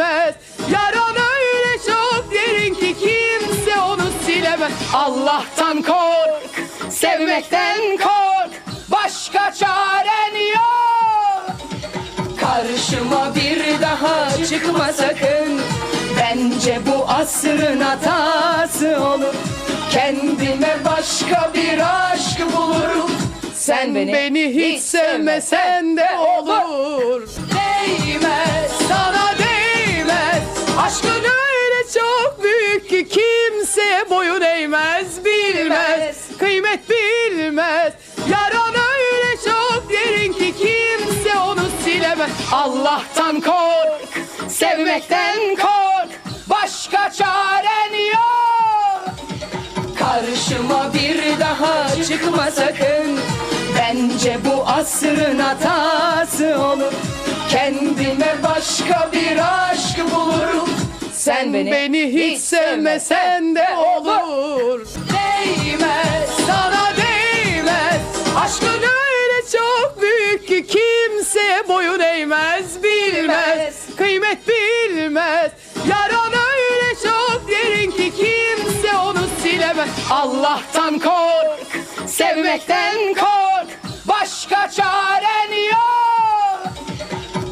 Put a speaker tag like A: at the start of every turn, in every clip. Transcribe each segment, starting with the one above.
A: bilmez Yaran öyle çok derin ki kimse onu silemez. Allah'tan kork, sevmekten kork. Başka çaren yok. Karşıma bir daha çıkma sakın. Bence bu asrın hatası olur. Kendime başka bir aşk bulurum. Sen beni, hiç sevmesen de olur kıymet bilmez. Yaran öyle çok derin ki kimse onu silemez. Allah'tan kork, sevmekten kork. Başka çaren yok. Karşıma bir daha çıkma sakın. Bence bu asrın hatası olur. Kendime başka bir aşk bulurum. Sen beni, hiç sevmesen de olur Aşkın öyle çok büyük ki kimseye boyun eğmez Bilmez, kıymet bilmez. Yaran öyle çok derin ki kimse onu silemez. Allah'tan kork, sevmekten kork. Başka çaren yok.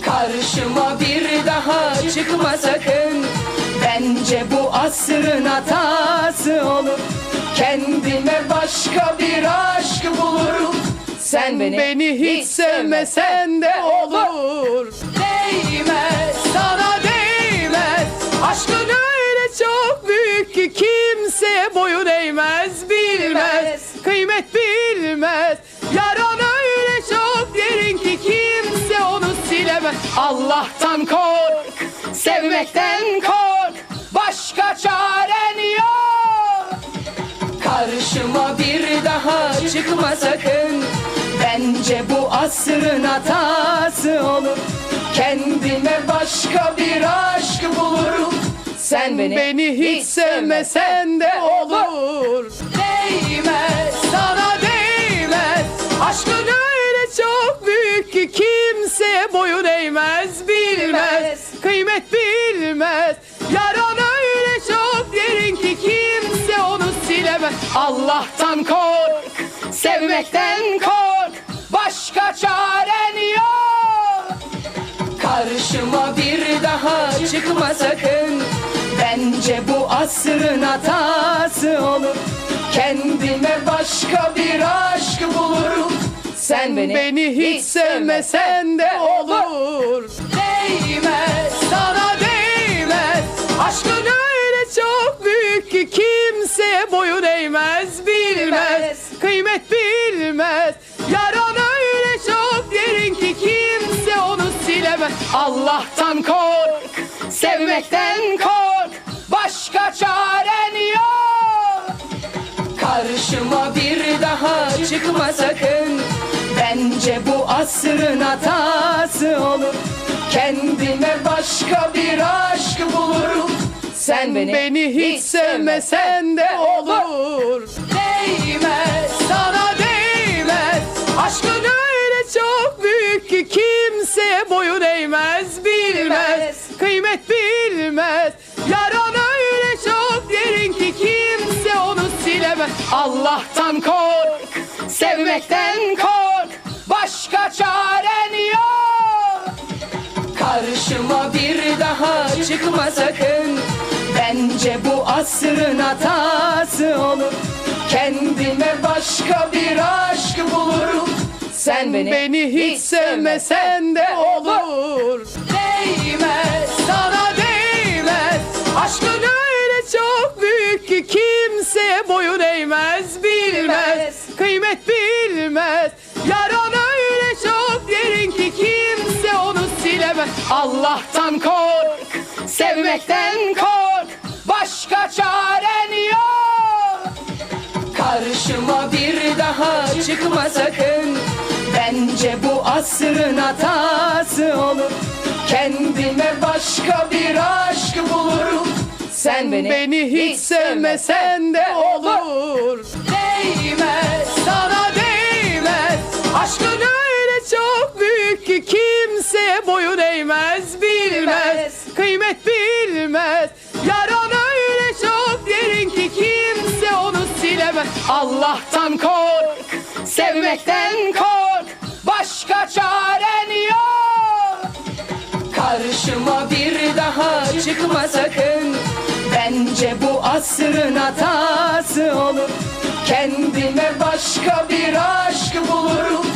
A: Karşıma bir daha çıkma sakın. Bence bu asrın hatası olur Sen beni, hiç sevmesen de olur. Değmez sana değmez. Aşkın öyle çok büyük ki kimseye boyun eğmez Bilmez, kıymet bilmez. Yaran öyle çok derin ki kimse onu silemez. Allah'tan kork, sevmekten kork. Başka çaren yok. Karşıma bir daha çıkma sakın Bence bu asrın hatası olur. Kendime başka bir aşk bulurum. Sen beni, hiç sevmesen de olur. Değmez sana değmez. Aşkın öyle çok büyük ki kimseye boyun eğmez Bilmez, kıymet bilmez. Yaran öyle çok derin ki kimse onu silemez. Allah'tan kork, sevmekten kork çaren yok. Karşıma bir daha çıkma sakın. Bence bu asrın hatası olur. Kendime başka bir aşk bulurum. Sen beni, hiç sevmesen de olur. Değmez sana değmez. Aşkın öyle çok büyük ki kimseye boyun eğmez Bilmez, kıymet bilmez sevmekten kork Başka çaren yok. Karşıma bir daha çıkma sakın. Bence bu asrın hatası olur. Kendime başka bir aşk bulurum. Sen beni, hiç sevmesen de olur. Değmez sana değmez. Aşkın öyle çok büyük ki kimseye boyun eğmez Bilmez, kıymet bilmez. Yaran öyle çok derin ki kimse onu silemez. Allah'tan kork, sevmekten kork. Başka çaren yok. Karşıma bir daha çıkma sakın. Bence bu asrın hatası olur. Kendime başka bir aşk bulurum. Sen beni, hiç sevmesen de olur Allah'tan kork, sevmekten kork. Başka çaren yok. Karşıma bir daha çıkma sakın. Bence bu asrın hatası olur. Kendime başka bir aşk bulurum. Sen beni, hiç sevmesen de olur. Değmez sana değmez boyun eğmez bilmez kıymet bilmez. Yaran öyle çok derin ki kimse onu silemez. Allah'tan kork sevmekten kork. Başka çaren yok. Karşıma bir daha çıkma sakın. Bence bu asrın hatası olur. Kendime başka bir aşk bulurum.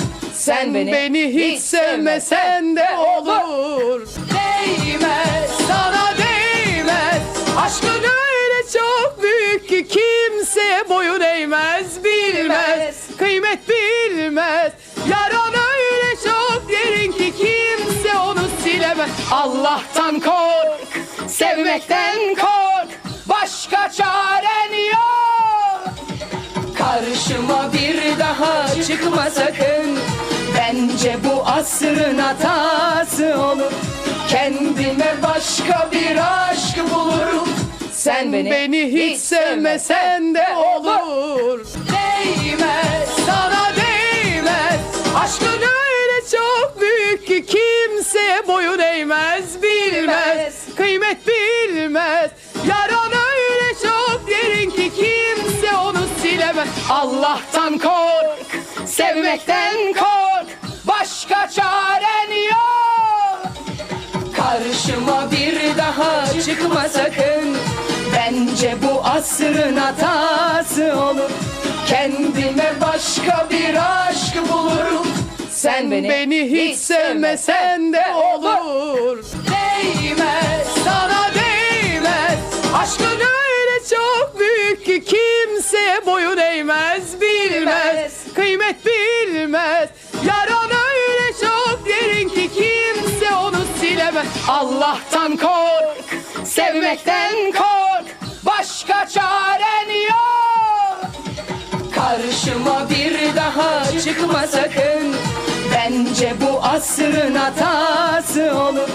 A: Sen beni, hiç sevmesen de olur. Değmez sana değmez. Aşkın öyle çok büyük ki kimse boyun eğmez Bilmez, kıymet bilmez. Yaran öyle çok derin ki kimse onu silemez. Allah'tan kork, sevmekten kork. Başka çaren yok. Karşıma bir daha çıkma sakın Bence bu asrın hatası olur. Kendime başka bir aşk bulurum. Sen beni, hiç sevmesen de olur. Değmez sana değmez. Aşkın öyle çok büyük ki kimse boyun eğmez Bilmez, kıymet bilmez. Yaran öyle çok derin ki kimse onu silemez. Allah'tan kork, sevmekten kork daha çıkma sakın. Bence bu asrın hatası olur. Kendime başka bir aşk bulurum. Sen beni, hiç sevmesen de olur sevmekten kork Başka çaren yok. Karşıma bir daha çıkma sakın. Bence bu asrın hatası olur.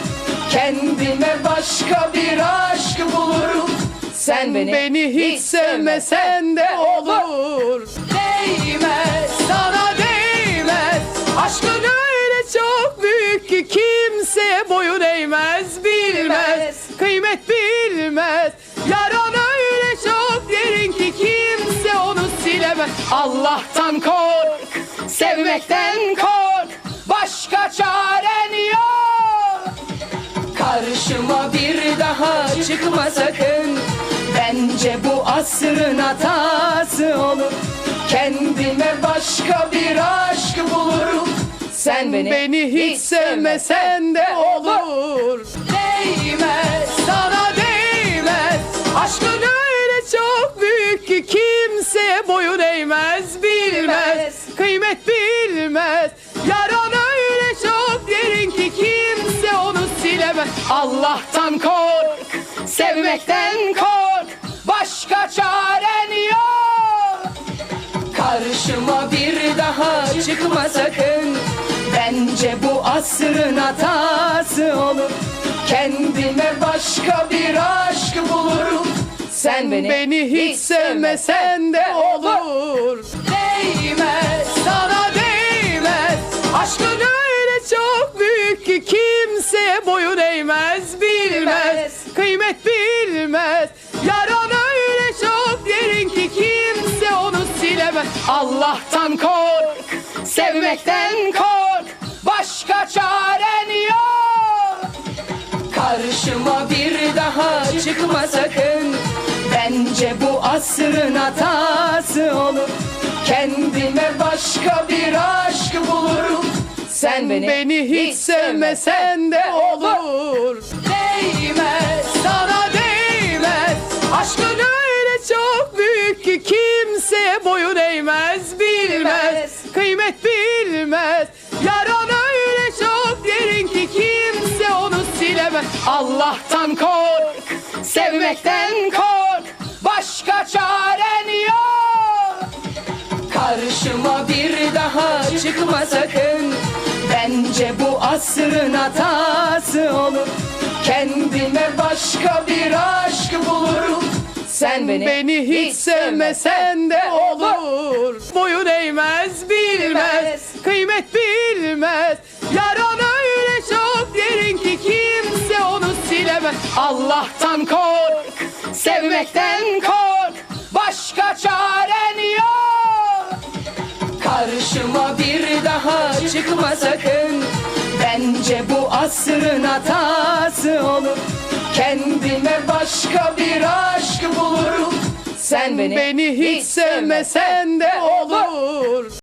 A: Kendime başka bir aşk bulurum. Sen beni, hiç sevmesen de olur. Değmez sana değmez. Aşkın öyle çok büyük ki kimse boyun eğmez Bilmez, kıymet bilmez. Yaran öyle çok derin ki kimse onu silemez. Allah'tan kork, sevmekten kork. Başka çaren yok. Karşıma bir daha çıkma sakın. Bence bu asrın hatası olur. Kendime başka bir aşk bulurum. Sen beni, hiç sevmesen de olur. Değmez sana değmez. Aşkın öyle çok büyük ki kimse boyun eğmez Bilmez, kıymet bilmez. Yaran öyle çok derin ki kimse onu silemez. Allah'tan kork, sevmekten kork. Başka çaren yok. Karşıma bir daha çıkma sakın. Bence bu asrın hatası olur Kendime başka bir aşk bulurum. Sen beni, hiç sevmesen de olur. Değmez sana değmez. Aşkın öyle çok büyük ki kimse boyun eğmez Bilmez, kıymet bilmez. Yaran öyle çok derin ki kimse onu silemez. Allah'tan kork, sevmekten kork. Başka çaren çıkma sakın. Bence bu asrın hatası olur. Kendime başka bir aşk bulurum. Sen beni, hiç sevmesen de olur. Değmez sana değmez. Aşkın öyle çok büyük ki kimse boyun eğmez Bilmez, kıymet bilmez sevmekten kork Başka çaren yok. Karşıma bir daha çıkma sakın. Bence bu asrın hatası olur. Kendime başka bir aşk bulurum. Sen beni, hiç sevmesen de olur. Boyun eğmez bilmez, kıymet bilmez. Yaran öyle Allah'tan kork, sevmekten kork. Başka çaren yok. Karşıma bir daha çıkma sakın. Bence bu asrın hatası olur. Kendime başka bir aşk bulurum. Sen beni,
B: Beni hiç sevmesen de olur.